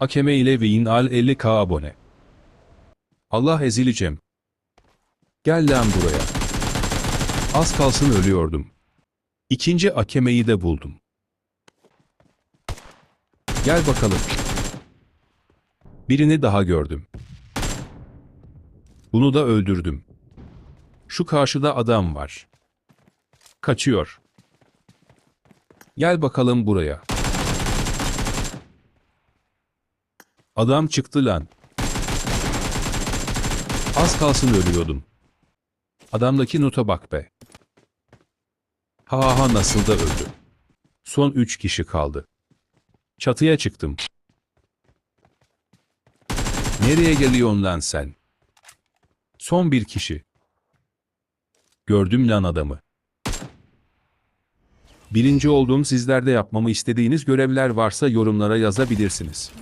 Akeme ile Win al 50k abone. Allah ezileceğim. Gel lan buraya. Az kalsın ölüyordum. İkinci Akeme'yi de buldum. Gel bakalım. Birini daha gördüm. Bunu da öldürdüm. Şu karşıda adam var. Kaçıyor. Gel bakalım buraya. Adam çıktı lan. Az kalsın ölüyordum. Adamdaki nota bak be. Ha ha nasıl da öldü. Son üç kişi kaldı. Çatıya çıktım. Nereye geliyorsun lan sen? Son bir kişi. Gördüm lan adamı. Birinci olduğum sizlerde yapmamı istediğiniz görevler varsa yorumlara yazabilirsiniz.